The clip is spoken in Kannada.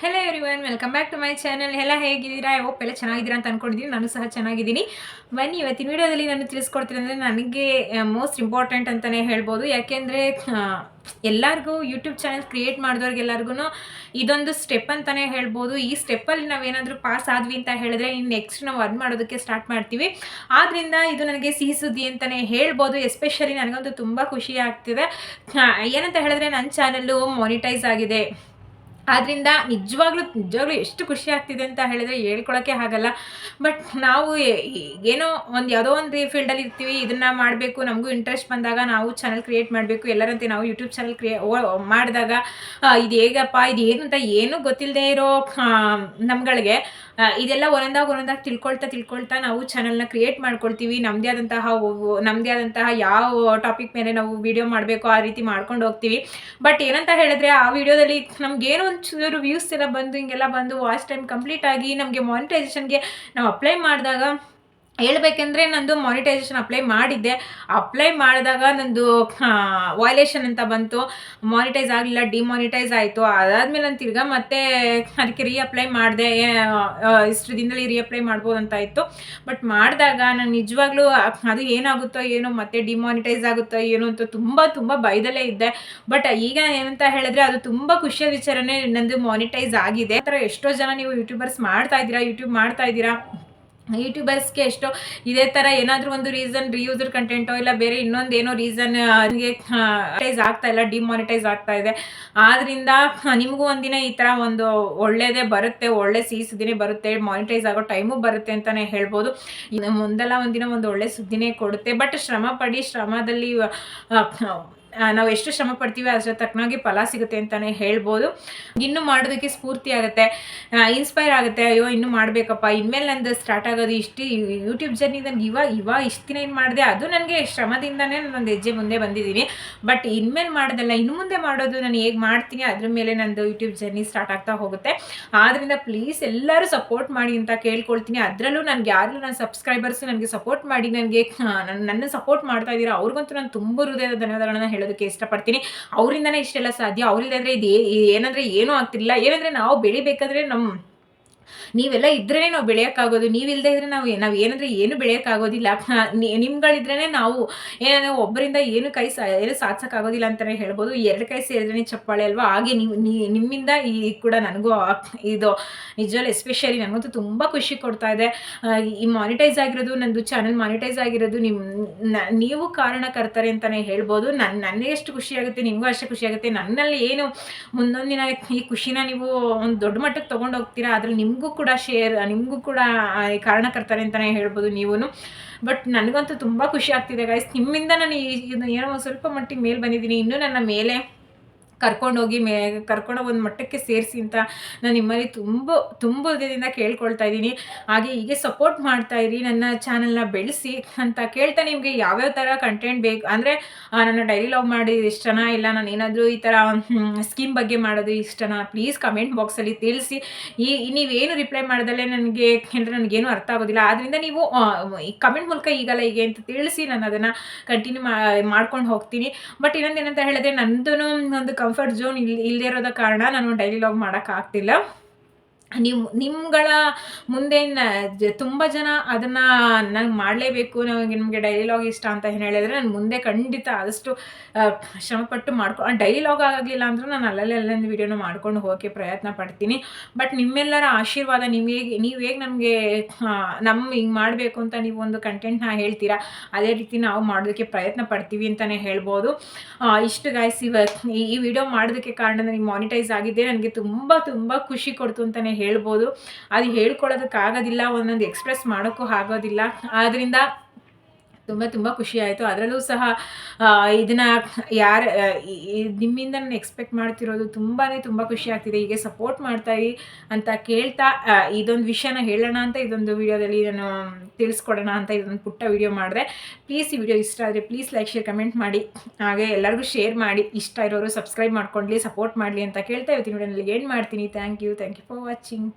Hello everyone welcome back to my channel ಎಲ್ಲ ಹೇಗಿದ್ದೀರಾ ಓಪ್ ಎಲ್ಲ ಚೆನ್ನಾಗಿದ್ದೀರಾ ಅಂತ ಅಂದ್ಕೊಂಡಿದ್ದೀನಿ ನಾನು ಸಹ ಚೆನ್ನಾಗಿದ್ದೀನಿ. ಬನ್ನಿ, ಇವತ್ತಿನ ವೀಡಿಯೋದಲ್ಲಿ ನಾನು ತಿಳಿಸ್ಕೊಡ್ತೀನಿ ಅಂದರೆ ನನಗೆ ಮೋಸ್ಟ್ ಇಂಪಾರ್ಟೆಂಟ್ ಅಂತಲೇ ಹೇಳ್ಬೋದು. ಯಾಕೆಂದರೆ ಎಲ್ಲರಿಗೂ ಯೂಟ್ಯೂಬ್ ಚಾನಲ್ ಕ್ರಿಯೇಟ್ ಮಾಡಿದವ್ರಿಗೆಲ್ಲರಿಗೂ ಇದೊಂದು ಸ್ಟೆಪ್ ಅಂತಲೇ ಹೇಳ್ಬೋದು. ಈ ಸ್ಟೆಪ್ಪಲ್ಲಿ ನಾವೇನಾದರೂ ಪಾಸ್ ಆದ್ವಿ ಅಂತ ಹೇಳಿದ್ರೆ ಇನ್ನು ನೆಕ್ಸ್ಟ್ ನಾವು ಅರ್ನ್ ಮಾಡೋದಕ್ಕೆ ಸ್ಟಾರ್ಟ್ ಮಾಡ್ತೀವಿ. ಆದ್ದರಿಂದ ಇದು ನನಗೆ ಸಿಹಿ ಸುದ್ದಿ ಅಂತಲೇ ಹೇಳ್ಬೋದು. ಎಸ್ಪೆಷಲಿ ನನಗಂತೂ ತುಂಬ ಖುಷಿ ಆಗ್ತಿದೆ. ಏನಂತ ಹೇಳಿದ್ರೆ ನನ್ನ ಚಾನಲ್ಲು ಮಾನಿಟೈಸ್ ಆಗಿದೆ. ಆದ್ದರಿಂದ ನಿಜವಾಗ್ಲೂ ನಿಜವಾಗ್ಲೂ ಎಷ್ಟು ಖುಷಿ ಆಗ್ತಿದೆ ಅಂತ ಹೇಳಿದರೆ ಹೇಳ್ಕೊಳಕ್ಕೆ ಆಗಲ್ಲ. ಬಟ್ ನಾವು ಏನೋ ಒಂದು ಯಾವುದೋ ಒಂದು ಫೀಲ್ಡಲ್ಲಿ ಇರ್ತೀವಿ, ಇದನ್ನು ಮಾಡಬೇಕು, ನಮಗೂ ಇಂಟ್ರೆಸ್ಟ್ ಬಂದಾಗ ನಾವು ಚಾನಲ್ ಕ್ರಿಯೇಟ್ ಮಾಡಬೇಕು, ಎಲ್ಲರಂತೆ ನಾವು ಯೂಟ್ಯೂಬ್ ಚಾನಲ್ ಕ್ರಿಯೇ ಮಾಡಿದಾಗ ಇದು ಹೇಗಪ್ಪ, ಇದು ಏನು ಅಂತ ಏನೂ ಗೊತ್ತಿಲ್ಲದೆ ಇರೋ ನಮ್ಗಳಿಗೆ ಇದೆಲ್ಲ ಒಂದೊಂದಾಗ ಒಂದೊಂದಾಗ ತಿಳ್ಕೊಳ್ತಾ ತಿಳ್ಕೊಳ್ತಾ ನಾವು ಚಾನಲ್ನ ಕ್ರಿಯೇಟ್ ಮಾಡ್ಕೊಳ್ತೀವಿ. ನಮ್ಮದೇ ಆದಂತಹ ನಮ್ಮದೇ ಆದಂತಹ ಯಾವ ಟಾಪಿಕ್ ಮೇಲೆ ನಾವು ವಿಡಿಯೋ ಮಾಡಬೇಕು ಆ ರೀತಿ ಮಾಡ್ಕೊಂಡು ಹೋಗ್ತೀವಿ. ಬಟ್ ಏನಂತ ಹೇಳಿದ್ರೆ ಆ ವಿಡಿಯೋದಲ್ಲಿ ನಮಗೇನೋ ಒಂಚೂರು ವ್ಯೂಸ್ ಎಲ್ಲ ಬಂದು ಹಿಂಗೆಲ್ಲ ಬಂದು ವಾಚ್ ಟೈಮ್ ಕಂಪ್ಲೀಟ್ ಆಗಿ ನಮಗೆ ಮಾನಿಟೈಸೇಷನ್ಗೆ ನಾವು ಅಪ್ಲೈ ಮಾಡಿದಾಗ ಹೇಳ್ಬೇಕೆಂದ್ರೆ ನಂದು ಮಾನಿಟೈಸೇಷನ್ ಅಪ್ಲೈ ಮಾಡಿದ್ದೆ. ಅಪ್ಲೈ ಮಾಡಿದಾಗ ನಂದು ವಾಯ್ಲೇಷನ್ ಅಂತ ಬಂತು. ಮಾನಿಟೈಸ್ ಆಗಲಿಲ್ಲ ಡಿಮಾನಿಟೈಸ್ ಆಯಿತು. ಅದಾದಮೇಲೆ ನಾನು ತಿರ್ಗಾ ಮತ್ತೆ ಅದಕ್ಕೆ ರೀಅಪ್ಲೈ ಮಾಡಿದೆ. ಇಷ್ಟು ದಿನದಲ್ಲಿ ರೀಅಪ್ಲೈ ಮಾಡ್ಬೋದು ಅಂತ ಇತ್ತು. ಬಟ್ ಮಾಡಿದಾಗ ನಾನು ನಿಜವಾಗ್ಲೂ, ಅದು ಏನಾಗುತ್ತೋ ಏನೋ, ಮತ್ತೆ ಡಿಮಾನಿಟೈಸ್ ಆಗುತ್ತೋ ಏನೋ ಅಂತ ತುಂಬ ತುಂಬ ಭಯದಲ್ಲೇ ಇದ್ದೆ. ಬಟ್ ಈಗ ಏನಂತ ಹೇಳಿದ್ರೆ ಅದು ತುಂಬ ಖುಷಿಯ ವಿಚಾರನೇ ನಂದು ಮಾನಿಟೈಸ್ ಆಗಿದೆ. ಆ ಥರ ಎಷ್ಟೋ ಜನ ನೀವು ಯೂಟ್ಯೂಬರ್ಸ್ ಮಾಡ್ತಾ ಇದ್ದೀರಾ ಯೂಟ್ಯೂಬ್ ಮಾಡ್ತಾ ಇದ್ದೀರಾ ಯೂಟ್ಯೂಬರ್ಸ್ಗೆ ಎಷ್ಟೋ ಇದೇ ಥರ ಏನಾದರೂ ಒಂದು ರೀಸನ್ ರಿಯೂಸರ್ ಕಂಟೆಂಟೋ ಇಲ್ಲ ಬೇರೆ ಇನ್ನೊಂದು ಏನೋ ರೀಸನ್ ನಿಮಗೆ ಮಾನಿಟೈಸ್ ಆಗ್ತಾ ಇಲ್ಲ ಡಿಮಾನಿಟೈಸ್ ಆಗ್ತಾ ಇದೆ. ಆದ್ದರಿಂದ ನಿಮಗೂ ಒಂದಿನ ಈ ಥರ ಒಂದು ಒಳ್ಳೇದೇ ಬರುತ್ತೆ, ಒಳ್ಳೆ ಸಿಹಿ ಸುದ್ದಿನೇ ಬರುತ್ತೆ ಮಾನಿಟೈಸ್ ಆಗೋ ಟೈಮು ಬರುತ್ತೆ ಅಂತಲೇ ಹೇಳ್ಬೋದು. ಮುಂದೆಲ್ಲ ಒಂದಿನ ಒಂದು ಒಳ್ಳೆ ಸುದ್ದಿನೇ ಕೊಡುತ್ತೆ. ಬಟ್ ಶ್ರಮ ಪಡಿ ಶ್ರಮದಲ್ಲಿ ನಾವು ಎಷ್ಟು ಶ್ರಮ ಪಡ್ತೀವಿ ಅದರ ತಕ್ಕನಾಗಿ ಫಲ ಸಿಗುತ್ತೆ ಅಂತಲೇ ಹೇಳ್ಬೋದು. ಇನ್ನು ಮಾಡೋದಕ್ಕೆ ಸ್ಫೂರ್ತಿ ಆಗುತ್ತೆ ಇನ್ಸ್ಪೈರ್ ಆಗುತ್ತೆ. ಅಯ್ಯೋ, ಇನ್ನೂ ಮಾಡಬೇಕಪ್ಪ. ಇನ್ಮೇಲೆ ನಂದು ಸ್ಟಾರ್ಟ್ ಆಗೋದು ಇಷ್ಟು ಯೂಟ್ಯೂಬ್ ಜರ್ನಿ ನನಗೆ ಇವಾಗ ಇವಾಗ ಇಷ್ಟು ದಿನ ಏನು ಮಾಡಿದೆ, ಅದು ನನಗೆ ಶ್ರಮದಿಂದನೇ ಒಂದು ಹೆಜ್ಜೆ ಮುಂದೆ ಬಂದಿದ್ದೀನಿ. ಬಟ್ ಇನ್ಮೇಲೆ ಮಾಡೋದಲ್ಲ, ಇನ್ನು ಮುಂದೆ ಮಾಡೋದು ನಾನು ಹೇಗೆ ಮಾಡ್ತೀನಿ, ಅದ್ರ ಮೇಲೆ ನಂದು ಯೂಟ್ಯೂಬ್ ಜರ್ನಿ ಸ್ಟಾರ್ಟ್ ಆಗ್ತಾ ಹೋಗುತ್ತೆ. ಆದ್ದರಿಂದ ಪ್ಲೀಸ್ ಎಲ್ಲರೂ ಸಪೋರ್ಟ್ ಮಾಡಿ ಅಂತ ಕೇಳ್ಕೊಳ್ತೀನಿ. ಅದರಲ್ಲೂ ನನಗೆ ಯಾರು ನನ್ನ ಸಬ್ಸ್ಕ್ರೈಬರ್ಸ್ ನನಗೆ ಸಪೋರ್ಟ್ ಮಾಡಿ, ನನಗೆ ನನ್ನ ಸಪೋರ್ಟ್ ಮಾಡ್ತಾ ಇದ್ದೀರಾ, ಅವ್ರಿಗಂತೂ ನಾನು ತುಂಬ ಹೃದಯದ ಧನ್ಯವಾದಗಳನ್ನು ಹೇಳೋದು ಹೇಳೋದಕ್ಕೆ ಇಷ್ಟಪಡ್ತೀನಿ. ಅವರಿಂದನೇ ಇಷ್ಟೆಲ್ಲ ಸಾಧ್ಯ. ಅವರಿಲ್ಲದ್ರೆ ಇದು ಏನಂದರೆ ಏನೂ ಆಗ್ತಿಲ್ಲ. ಏನಂದರೆ ನಾವು ಬೆಳಿಬೇಕಾದ್ರೆ ನಮ್ಮ ನೀವೆಲ್ಲ ಇದ್ರೇ ನಾವು ಬೆಳೆಯೋಕ್ಕಾಗೋದು ನೀವಿಲ್ಲದೆ ಇದ್ರೆ ನಾವು ನಾವು ಏನಂದ್ರೆ ಏನು ಬೆಳೆಯೋಕ್ಕಾಗೋದಿಲ್ಲ. ನಿಮ್ಗಳಿದ್ರೇ ನಾವು ಏನಂದ್ರೆ ಒಬ್ಬರಿಂದ ಏನು ಕೈ ಸಾ, ಏನು ಸಾಧಿಸೋಕ್ಕಾಗೋದಿಲ್ಲ ಅಂತಾನೆ ಹೇಳ್ಬೋದು. ಎರಡು ಕೈ ಸೇರಿದ್ರೆ ಚಪ್ಪಾಳೆ ಅಲ್ವಾ? ಹಾಗೆ ನೀವು ನಿಮ್ಮಿಂದ ಈ ಕೂಡ ನನಗೂ ಇದು ನಿಜವಲ್ಲ ಎಸ್ಪೆಷಲಿ ನನಗಂತೂ ತುಂಬ ಖುಷಿ ಕೊಡ್ತಾ ಇದೆ. ಈ ಮಾನಿಟೈಸ್ ಆಗಿರೋದು, ನಂದು ಚಾನಲ್ ಮಾನಿಟೈಸ್ ಆಗಿರೋದು ನಿಮ್ಮ ನೀವು ಕಾರಣಕರ್ತಾರೆ ಅಂತಾನೆ ಹೇಳ್ಬೋದು. ನನ್ನ ನನಗೆ ಎಷ್ಟು ಖುಷಿ ಆಗುತ್ತೆ, ನಿಮಗೂ ಅಷ್ಟೇ ಖುಷಿ ಆಗುತ್ತೆ. ನನ್ನಲ್ಲಿ ಏನು ಮುಂದೊಂದಿನ ಈ ಖುಷಿನ ನೀವು ಒಂದು ದೊಡ್ಡ ಮಟ್ಟಕ್ಕೆ ತೊಗೊಂಡೋಗ್ತೀರಾ, ಅದ್ರಲ್ಲಿ ನಿಮಗೂ ಕೂಡ ಶೇರ್ ನಿಮಗೂ ಕೂಡ ಕಾರಣಕರ್ತಾರೆ ಅಂತಲೇ ಹೇಳ್ಬೋದು ನೀವು ಬಟ್ ನನಗಂತೂ ತುಂಬ ಖುಷಿ ಆಗ್ತಿದೆ ಗಾಯ್ಸ್ ನಿಮ್ಮಿಂದ ನಾನು ಏನೋ ಸ್ವಲ್ಪ ಮಟ್ಟಿಗೆ ಮೇಲೆ ಬಂದಿದ್ದೀನಿ. ಇನ್ನೂ ನನ್ನ ಮೇಲೆ ಕರ್ಕೊಂಡೋಗಿ ಮೇ ಕರ್ಕೊಂಡು ಒಂದು ಮಟ್ಟಕ್ಕೆ ಸೇರಿಸಿ ಅಂತ ನಾನು ನಿಮ್ಮಲ್ಲಿ ತುಂಬ ತುಂಬ ಹೃದಯದಿಂದ ಕೇಳ್ಕೊಳ್ತಾ ಇದ್ದೀನಿ ಹಾಗೆ ಹೀಗೆ ಸಪೋರ್ಟ್ ಮಾಡ್ತಾ ಇರಿ, ನನ್ನ ಚಾನಲ್ನ ಬೆಳೆಸಿ ಅಂತ ಕೇಳ್ತಾ ನಿಮಗೆ ಯಾವ್ಯಾವ ಥರ ಕಂಟೆಂಟ್ ಬೇಕು, ಅಂದರೆ ನನ್ನ ಡೈಲಿ ಲಾಗ್ ಮಾಡಿದ್ದು ಇಷ್ಟನಾ ಇಲ್ಲ, ನಾನು ಏನಾದರೂ ಈ ಥರ ಸ್ಕೀಮ್ ಬಗ್ಗೆ ಮಾಡೋದು ಇಷ್ಟನಾ ಪ್ಲೀಸ್ ಕಮೆಂಟ್ ಬಾಕ್ಸಲ್ಲಿ ತಿಳಿಸಿ. ಈ ನೀವೇನು ರಿಪ್ಲೈ ಮಾಡ್ದಲ್ಲೇ ನನಗೆ ಹೇಳಿದ್ರೆ ನನಗೇನು ಅರ್ಥ ಆಗೋದಿಲ್ಲ. ಆದ್ದರಿಂದ ನೀವು ಕಮೆಂಟ್ ಮೂಲಕ ಈಗಲ್ಲ ಹೀಗೆ ಅಂತ ತಿಳಿಸಿ, ನಾನು ಅದನ್ನು ಕಂಟಿನ್ಯೂ ಮಾಡ್ಕೊಂಡು ಹೋಗ್ತೀನಿ. ಬಟ್ ಇನ್ನೊಂದು ಏನಂತ ಹೇಳಿದ್ರೆ ನಂದು ಒಂದು ಕಂಫರ್ಟ್ ಝೋನ್ ಇಲ್ಲಿ ಇಲ್ಲದೇ ಕಾರಣ ನಾನು ಡೈಲಿ ಲಾಗ್ ಮಾಡೋಕ್ಕಾಗ್ತಿಲ್ಲ ನೀವು ನಿಮ್ಗಳ ಮುಂದೆ ತುಂಬ ಜನ ಅದನ್ನು ನಂಗೆ ಮಾಡಲೇಬೇಕು ನಮಗೆ ನಿಮಗೆ ಡೈಲಾಗ್ ಲಾಗ್ ಇಷ್ಟ ಅಂತ ಏನು ಹೇಳಿದ್ರೆ ನಾನು ಮುಂದೆ ಖಂಡಿತ ಆದಷ್ಟು ಶ್ರಮಪಟ್ಟು ಮಾಡ್ಕೊ ಡೈಲಾಗ್ ಲಾಗ್ ಆಗಲಿಲ್ಲ ಅಂದರೂ ನಾನು ಅಲ್ಲಲ್ಲಿ ಅಲ್ಲೊಂದು ವೀಡಿಯೋನ ಮಾಡ್ಕೊಂಡು ಹೋಗೋಕ್ಕೆ ಪ್ರಯತ್ನ ಪಡ್ತೀನಿ. ಬಟ್ ನಿಮ್ಮೆಲ್ಲರ ಆಶೀರ್ವಾದ ನೀವು ಹೇಗೆ ನೀವು ಹೇಗೆ ನಮಗೆ ನಮ್ಮ ಹಿಂಗೆ ಮಾಡಬೇಕು ಅಂತ ನೀವು ಒಂದು ಕಂಟೆಂಟ್ನ ಹೇಳ್ತೀರಾ, ಅದೇ ರೀತಿ ನಾವು ಮಾಡೋದಕ್ಕೆ ಪ್ರಯತ್ನ ಪಡ್ತೀವಿ ಅಂತಲೇ ಹೇಳ್ಬೋದು. ಇಷ್ಟು ಗಾಯ್ಸ್ ಈ ವಿಡಿಯೋ ಮಾಡೋದಕ್ಕೆ ಕಾರಣ ನನಗೆ ಮಾನಿಟೈಸ್ ಆಗಿದೆ ನನಗೆ ತುಂಬ ತುಂಬ ಖುಷಿ ಕೊಡ್ತು ಅಂತಲೇ ಹೇಳ್ಬೋದು. ಅದು ಹೇಳ್ಕೊಳ್ಳೋದಕ್ಕಾಗೋದಿಲ್ಲ ಒಂದೊಂದು ಎಕ್ಸ್ಪ್ರೆಸ್ ಮಾಡೋಕ್ಕೂ ಆಗೋದಿಲ್ಲ. ಆದ್ದರಿಂದ ತುಂಬ ತುಂಬ ಖುಷಿ ಆಯಿತು. ಅದರಲ್ಲೂ ಸಹ ಇದನ್ನು ಯಾರು ನಿಮ್ಮಿಂದ ನಾನು ಎಕ್ಸ್ಪೆಕ್ಟ್ ಮಾಡ್ತಿರೋದು ತುಂಬಾ ತುಂಬ ಖುಷಿ ಆಗ್ತಿದೆ. ಹೀಗೆ ಸಪೋರ್ಟ್ ಮಾಡ್ತಾಯಿ ಅಂತ ಕೇಳ್ತಾ ಇದೊಂದು ವಿಷಯನ ಹೇಳೋಣ ಅಂತ ಇದೊಂದು ವಿಡಿಯೋದಲ್ಲಿ ನಾನು ತಿಳಿಸ್ಕೊಡೋಣ ಅಂತ ಇದೊಂದು ಪುಟ್ಟ ವಿಡಿಯೋ ಮಾಡಿದೆ. ಪ್ಲೀಸ್ ಈ ವಿಡಿಯೋ ಇಷ್ಟ ಆದರೆ ಪ್ಲೀಸ್ ಲೈಕ್, ಶೇರ್, ಕಮೆಂಟ್ ಮಾಡಿ. ಹಾಗೆ ಎಲ್ಲರಿಗೂ ಶೇರ್ ಮಾಡಿ. ಇಷ್ಟ ಇರೋರು ಸಬ್ಸ್ಕ್ರೈಬ್ ಮಾಡ್ಕೊಳ್ಳಿ ಸಪೋರ್ಟ್ ಮಾಡಲಿ ಅಂತ ಕೇಳ್ತಾ ಇವತ್ತಿನ ವಿಡಿಯೋನಲ್ಲಿ ಏನು ಮಾಡ್ತೀನಿ. Thank you thank you for watching